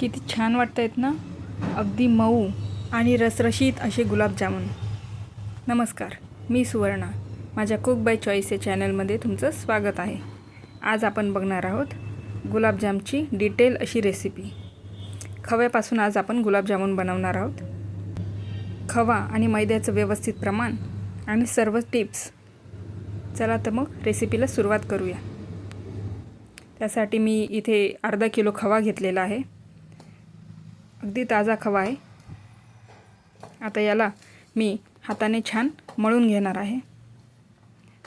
किती छान वाटत आहेत ना? अगदी मऊ आणि रसरशीत असे गुलाबजामुन. नमस्कार मी सुवर्णा. माझ्या कुक बाय चॉईस या चॅनलमध्ये तुमचं स्वागत आहे. आज आपण बघणार आहोत गुलाबजामची डिटेल अशी रेसिपी. खव्यापासून आज आपण गुलाबजामुन बनवणार आहोत. खवा आणि मैद्याचं व्यवस्थित प्रमाण आणि सर्व टिप्स. चला तर मग रेसिपीला सुरुवात करूया. त्यासाठी मी इथे अर्धा किलो खवा घेतलेला आहे. अगदी ताजा खवा आहे. आता याला मी हाताने छान मळून घेणार आहे.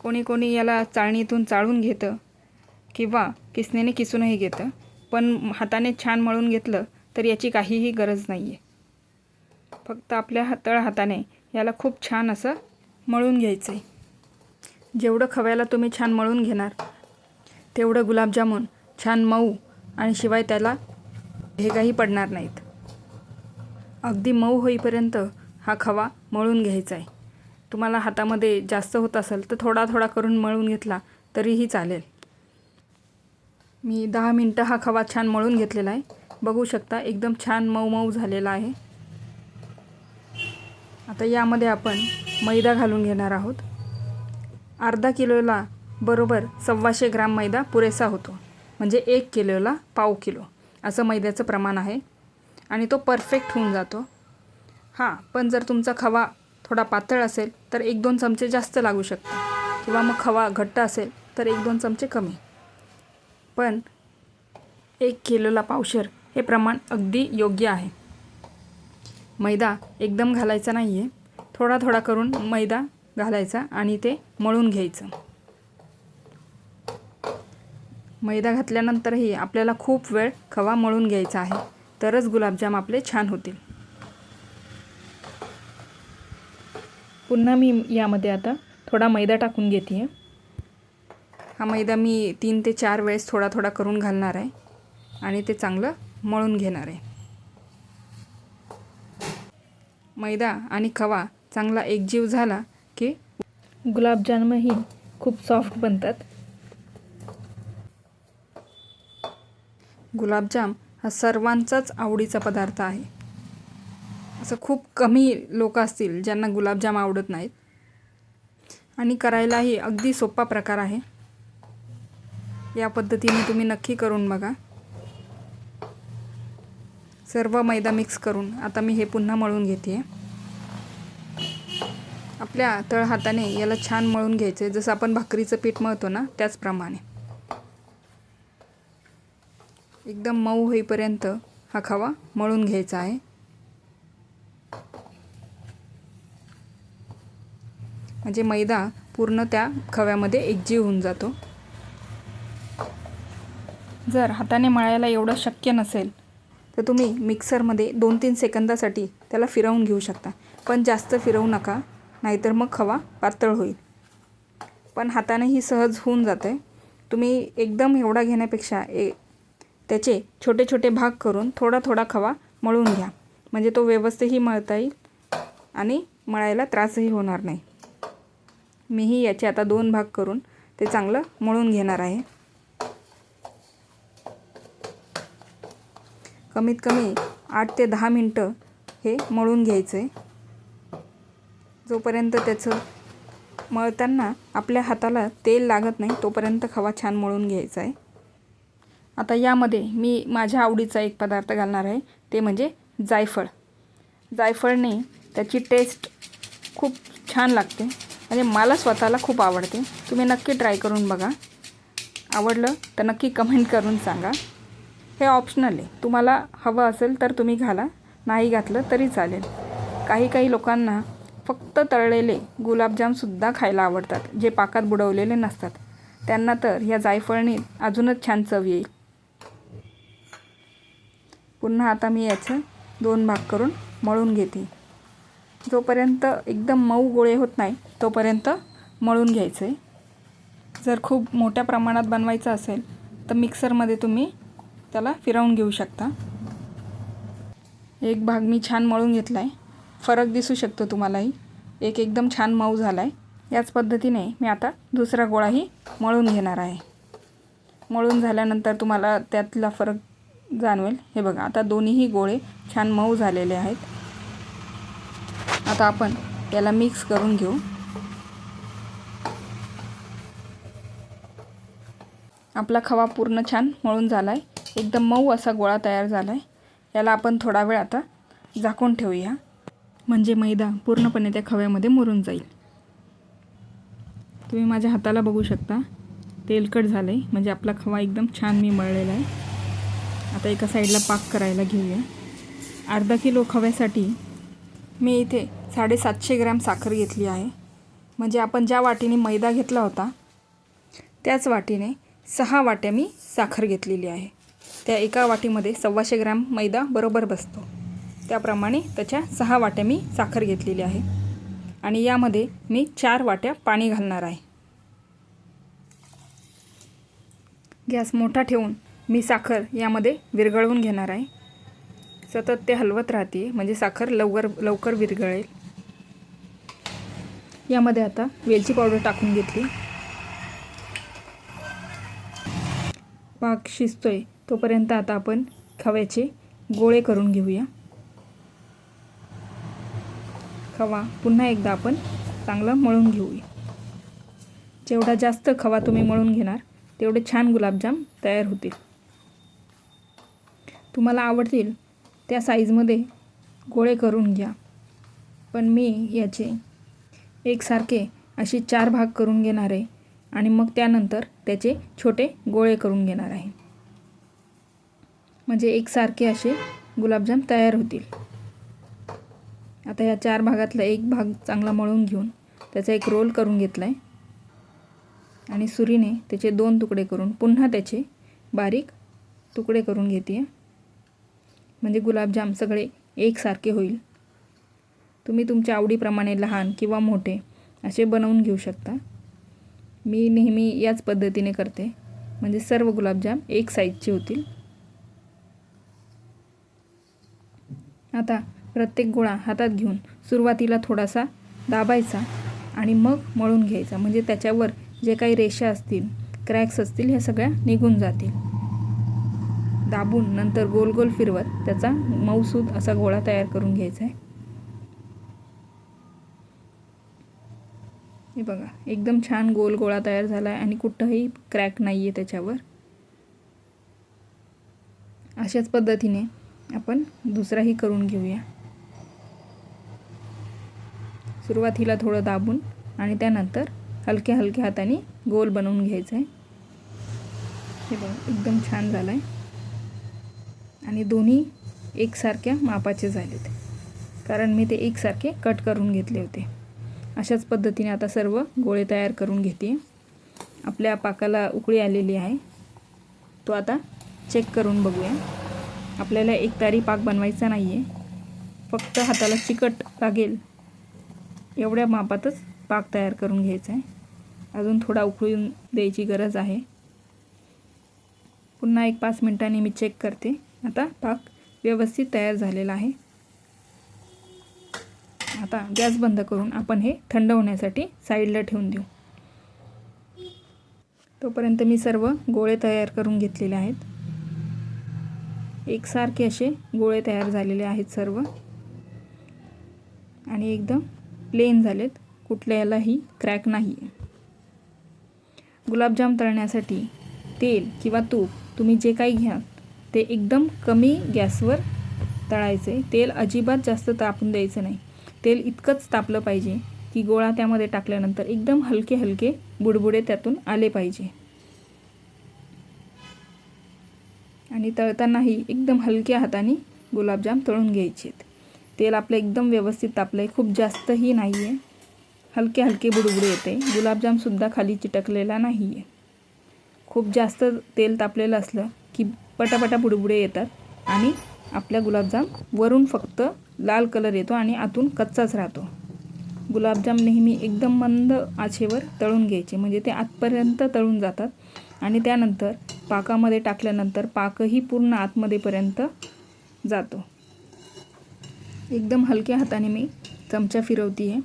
कोणी कोणी याला चाळणीतून चाळून घेतं किंवा किसनेने किसूनही घेतं. पण हाताने छान मळून घेतलं तर याची काहीही गरज नाही आहे फक्त आपल्या हातळ हाताने याला खूप छान असं मळून घ्यायचं आहे जेवढं खव्याला तुम्ही छान मळून घेणार तेवढं गुलाबजामुन छान मऊ आणि शिवाय त्याला भेगाही पडणार नाहीत. अगदी मऊ होईपर्यंत हा खवा मळून घ्यायचा आहे. तुम्हाला हातामध्ये जास्त होत असेल तर थोडा थोडा करून मळून घेतला तरीही चालेल. मी दहा मिनटं हा खवा छान मळून घेतलेला आहे. बघू शकता एकदम छान मऊ मऊ झालेला आहे. आता यामध्ये आपण मैदा घालून घेणार आहोत. अर्धा किलोला बरोबर सव्वाशे ग्राम मैदा पुरेसा होतो. म्हणजे एक किलोला पाव किलो. असं मैद्याचं प्रमाण आहे. आणि तो परफेक्ट होऊन जातो. हां पण जर तुमचा खवा थोडा पातळ असेल तर एक दोन चमचे जास्त लागू शकतात. किंवा मग खवा घट्ट असेल तर एक दोन चमचे कमी. पण एक किलोला पावशर हे प्रमाण अगदी योग्य आहे. मैदा एकदम घालायचा नाही आहे थोडा थोडा करून मैदा घालायचा आणि ते मळून घ्यायचं. मैदा घातल्यानंतरही आपल्याला खूप वेळ खवा मळून घ्यायचा आहे. तरच गुलाबजाम आपले छान होतील. पुन्हा मी यामध्ये आता थोडा मैदा टाकून घेते आहे हा मैदा मी तीन ते चार वेळेस थोडा थोडा करून घालणार आहे आणि ते चांगलं मळून घेणार आहे. मैदा आणि खवा चांगला एकजीव झाला की गुलाबजामही खूप सॉफ्ट बनतात. गुलाबजाम हा सर्वांचाच आवडीचा पदार्थ आहे. असं खूप कमी लोक असतील ज्यांना गुलाबजाम आवडत नाहीत. आणि करायलाही अगदी सोपा प्रकार आहे. या पद्धतीने तुम्ही नक्की करून बघा. सर्व मैदा मिक्स करून आता मी हे पुन्हा मळून घेते आपल्या तळ हाताने याला छान मळून घ्यायचं आहे जसं आपण भाकरीचं पीठ मळतो ना त्याचप्रमाणे. एकदम मऊ होईपर्यंत हा खवा मळून घ्यायचा आहे. म्हणजे मैदा पूर्ण त्या खव्यामध्ये एकजीव होऊन जातो. जर हाताने मळायला एवढं शक्य नसेल तर तुम्ही मिक्सरमध्ये दोन तीन सेकंदासाठी त्याला फिरवून घेऊ शकता. पण जास्त फिरवू नका नाहीतर मग खवा पातळ होईल. पण हातानेही सहज होऊन जातं आहे तुम्ही एकदम एवढा घेण्यापेक्षा ए त्याचे छोटे छोटे भाग करून थोडा थोडा खवा मळून घ्या. म्हणजे तो व्यवस्थितही मळता येईल आणि मळायला त्रासही होणार नाही. मीही याचे आता दोन भाग करून ते चांगलं मळून घेणार आहे. कमीत कमी आठ ते दहा मिनटं हे मळून घ्यायचं आहे जोपर्यंत त्याचं मळताना आपल्या हाताला तेल लागत नाही तोपर्यंत खवा छान मळून घ्यायचा आहे. आता यामध्ये मी माझ्या आवडीचा एक पदार्थ घालणार आहे. ते म्हणजे जायफळ. जायफळने त्याची टेस्ट खूप छान लागते. म्हणजे मला स्वतःला खूप आवडते. तुम्ही नक्की ट्राय करून बघा. आवडलं तर नक्की कमेंट करून सांगा. हे ऑप्शनल आहे. तुम्हाला हवं असेल तर तुम्ही घाला. नाही घातलं तरी चालेल. काही काही लोकांना फक्त तळलेले गुलाबजामसुद्धा खायला आवडतात. जे पाकात बुडवलेले नसतात. त्यांना तर ह्या जायफळणी अजूनच छान चव येईल. पुन्हा आता मी याचं दोन भाग करून मळून घेते. जोपर्यंत एकदम मऊ गोळे होत नाही तोपर्यंत मळून घ्यायचं. आहे जर खूप मोठ्या प्रमाणात बनवायचं असेल तर मिक्सरमध्ये तुम्ही त्याला फिरवून घेऊ शकता. एक भाग मी छान मळून घेतला आहे फरक दिसू शकतो तुम्हालाही. एक एकदम छान मऊ झाला आहे याच पद्धतीने मी आता दुसरा गोळाही मळून घेणार आहे. मळून झाल्यानंतर तुम्हाला त्यातला फरक जाणवेल. हे बघा आता दोन्हीही गोळे छान मऊ झालेले आहेत. आता आपण याला मिक्स करून घेऊ. आपला खवा पूर्ण छान मळून झाला आहे एकदम मऊ असा गोळा तयार झाला आहे याला आपण थोडा वेळ आता झाकून ठेवूया. म्हणजे मैदा पूर्णपणे त्या खव्यामध्ये मुरून जाईल. तुम्ही माझ्या हाताला बघू शकता. तेलकट झालं आहे म्हणजे आपला खवा एकदम छान मी मळलेला आहे. आता एका साईडला पाक करायला घेऊया. अर्धा किलो खव्यासाठी मी इथे साडेसातशे ग्रॅम साखर घेतली आहे. म्हणजे आपण ज्या वाटीने मैदा घेतला होता त्याच वाटीने सहा वाट्या मी साखर घेतलेली आहे. त्या एका वाटीमध्ये सव्वाशे ग्रॅम मैदा बरोबर बसतो. त्याप्रमाणे त्याच्या सहा वाट्या मी साखर घेतलेली आहे. आणि यामध्ये मी चार वाट्या पाणी घालणार आहे. गॅस मोठा ठेवून मी साखर यामध्ये विरघळवून घेणार आहे. सतत ते हलवत राहते म्हणजे साखर लवकर लवकर विरघळेल. यामध्ये आता वेलची पावडर टाकून घेतली. पाक शिजतोय तोपर्यंत आता आपण खव्याचे गोळे करून घेऊया. खवा पुन्हा एकदा आपण चांगला मळून घेऊया. जेवढा जास्त खवा तुम्ही मळून घेणार तेवढे छान गुलाबजाम तयार होतील. तुम्हाला आवडतील त्या साईजमध्ये गोळे करून घ्या. पण मी याचे एकसारखे असे चार भाग करून घेणार आहे आणि मग त्यानंतर त्याचे छोटे गोळे करून घेणार आहे. म्हणजे एकसारखे असे गुलाबजाम तयार होतील. आता या चार भागातला एक भाग चांगला मळून घेऊन त्याचा एक रोल करून घेतला आहे आणि सुरीने त्याचे दोन तुकडे करून पुन्हा त्याचे बारीक तुकडे करून घेते म्हणजे गुलाबजाम सगळे एकसारखे होईल. तुम्ही तुमच्या आवडीप्रमाणे लहान किंवा मोठे असे बनवून घेऊ शकता. मी नेहमी याच पद्धतीने करते. म्हणजे सर्व गुलाबजाम एक साईजचे होतील. आता प्रत्येक गोळा हातात घेऊन सुरुवातीला थोडासा दाबायचा आणि मग मळून घ्यायचा. म्हणजे त्याच्यावर जे काही रेषा असतील क्रॅक्स असतील ह्या सगळ्या निघून जातील. दाबून नंतर गोल गोल फिरवत त्याचा मऊसूद असा गोळा तयार करून घ्यायचा आहे. हे बघा एकदम छान गोल गोळा तयार झाला आहे आणि कुठंही क्रॅक नाही आहे त्याच्यावर. अशाच पद्धतीने आपण दुसराही करून घेऊया. सुरुवातीला थोडं दाबून आणि त्यानंतर हलक्या हलक्या हाताने गोल बनवून घ्यायचं आहे हे बघा एकदम छान झालं आहे आणि दोन्ही एकसारख्या मापाचे झालेत कारण मी ते एकसारखे कट करून घेतले होते. अशाच पद्धतीने आता सर्व गोळे तयार करून घेते. आपल्या पाकाला उकळी आलेली आहे. तो आता चेक करून बघूया. आपल्याला एक तारी पाक बनवायचा नाही आहे फक्त हाताला चिकट लागेल. एवढ्या मापातच पाक तयार करून घ्यायचा आहे अजून थोडा उकळून द्यायची गरज आहे. पुन्हा एक पाच मिनटांनी मी चेक करते. आता पाक व्यवस्थित तयार झालेला आहे. आता गॅस बंद करून आपण हे थंड होण्यासाठी साईडला ठेवून देऊ. तोपर्यंत मी सर्व गोळे तयार करून घेतलेले आहेत. एकसारखे असे गोळे तयार झालेले आहेत सर्व. आणि एकदम प्लेन झालेत. कुठल्या यालाही क्रॅक नाही गुलाबजाम तळण्यासाठी तेल किंवा तूप तुम्ही जे काही घ्या ते एकदम कमी गॅसवर तळायचे. तेल अजिबात जास्त तापून द्यायचं नाही. तेल इतकंच तापलं पाहिजे की गोळा त्यामध्ये टाकल्यानंतर एकदम हलके हलके बुडबुडे त्यातून आले पाहिजे. आणि तळतानाही एकदम हलक्या हाताने गुलाबजाम तळून घ्यायचे तेल आपलं एकदम व्यवस्थित तापलं आहे खूप जास्तही नाही आहे हलके हलके बुडबुडे येते. गुलाबजामसुद्धा खाली चिटकलेला नाही आहे खूप जास्त तेल तापलेलं असलं की पटापटा बुडबुडे येतात आणि आपल्या गुलाबजाम वरून फक्त लाल कलर येतो आणि आतून कच्चाच राहतो. गुलाबजाम नेहमी एकदम मंद आचेवर तळून घ्यायचे म्हणजे ते आतपर्यंत तळून जातात आणि त्यानंतर पाकामध्ये टाकल्यानंतर पाकही पूर्ण आतमध्येपर्यंत जातो. एकदम हलक्या हाताने मी चमचा फिरवती आहे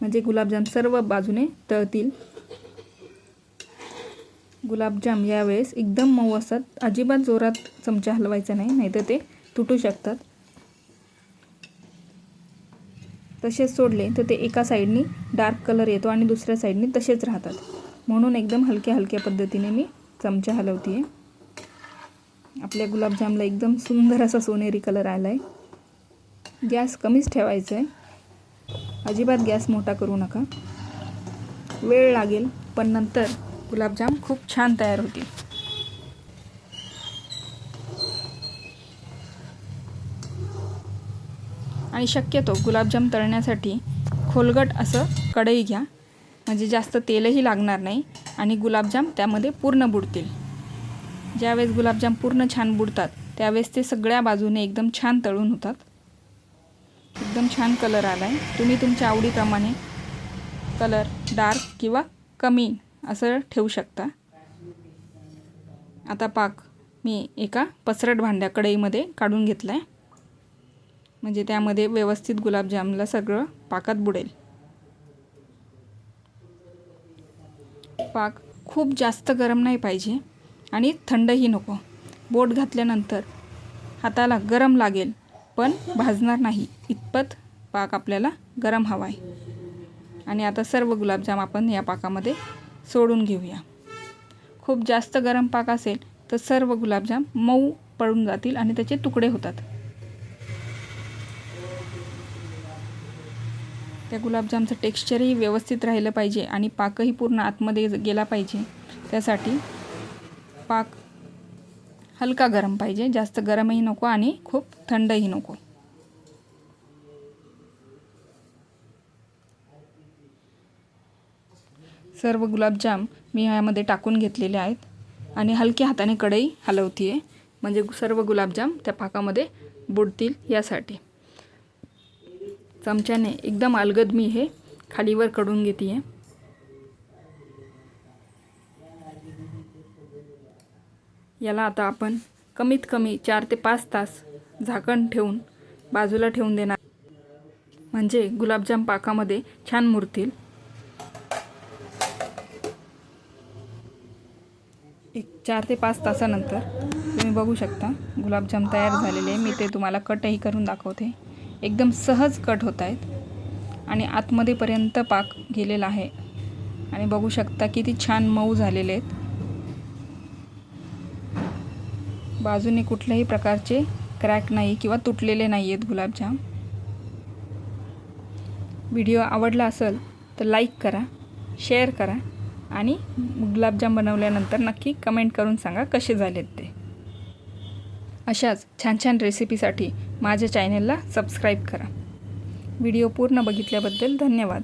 म्हणजे गुलाबजाम सर्व बाजूने तळतील. गुलाबजाम यावेळेस एकदम मऊ असतात. अजिबात जोरात चमचा हलवायचा नाही नाहीतर ते तुटू शकतात. तसेच सोडले तर ते एका साईडनी डार्क कलर येतो आणि दुसऱ्या साईडनी तसेच राहतात. म्हणून एकदम हलक्या हलक्या पद्धतीने मी चमचा हलवते आहे आपल्या गुलाबजामला एकदम सुंदर असा सोनेरी कलर आला आहे गॅस कमीच ठेवायचा आहे अजिबात गॅस मोठा करू नका. वेळ लागेल पण नंतर गुलाबजाम खूप छान तयार होतील. आणि शक्यतो गुलाबजाम तळण्यासाठी खोलगट असं कढई घ्या. म्हणजे जास्त तेलही लागणार नाही आणि गुलाबजाम त्यामध्ये पूर्ण बुडतील. ज्यावेळेस गुलाबजाम पूर्ण छान बुडतात त्यावेळेस ते सगळ्या बाजूने एकदम छान तळून होतात. एकदम छान कलर आला आहे तुम्ही तुमच्या आवडीप्रमाणे कलर डार्क किंवा कमी असं ठेवू शकता. आता पाक मी एका पसरट भांड्या कढईमध्ये काढून घेतला आहे म्हणजे त्यामध्ये व्यवस्थित गुलाबजामला सगळं पाकात बुडेल. पाक खूप जास्त गरम नाही पाहिजे आणि थंडही नको. बोट घातल्यानंतर हाताला गरम लागेल पण भाजणार नाही. इतपत पाक आपल्याला गरम हवा आहे आणि आता सर्व गुलाबजाम आपण या पाकामध्ये सोडून घेऊया. खूप जास्त गरम पाक असेल तर सर्व गुलाबजाम मऊ पडून जातील आणि त्याचे तुकडे होतात. त्या गुलाबजामचं टेक्स्चरही व्यवस्थित राहिलं पाहिजे आणि पाकही पूर्ण आतमध्ये गेला पाहिजे. त्यासाठी पाक हलका गरम पाहिजे. जास्त गरमही नको आणि खूप थंडही नको. सर्व गुलाबजाम मी ह्यामध्ये टाकून घेतलेले आहेत. आणि हलक्या हाताने कढई हलवते आहे म्हणजे सर्व गुलाबजाम त्या पाकामध्ये बुडतील यासाठी. चमच्याने एकदम अलगद मी हे खालीवर कडून घेते आहे याला आता आपण कमीत कमी चार ते पाच तास झाकण ठेवून बाजूला ठेवून देणार. म्हणजे गुलाबजाम पाकामध्ये छान मुरतील. एक चार ते पाच तासानंतर तुम्ही बघू शकता. गुलाबजाम तयार झालेले मी ते तुम्हाला कटही करून दाखवते. एकदम सहज कट होत आहेत. आणि आतमध्येपर्यंत पाक गेलेला आहे. आणि बघू शकता किती छान मऊ झालेले आहेत. बाजूने कुठल्याही प्रकारचे क्रॅक नाही किंवा तुटलेले नाही आहेत गुलाबजाम. व्हिडिओ आवडला असेल तर लाईक करा शेअर करा. आणि गुलाबजाम बनवल्यानंतर नक्की कमेंट करून सांगा कसे झालेत ते. अशाच छान छान रेसिपीसाठी माझ्या चॅनेलला सबस्क्राईब करा. व्हिडिओ पूर्ण बघितल्याबद्दल धन्यवाद.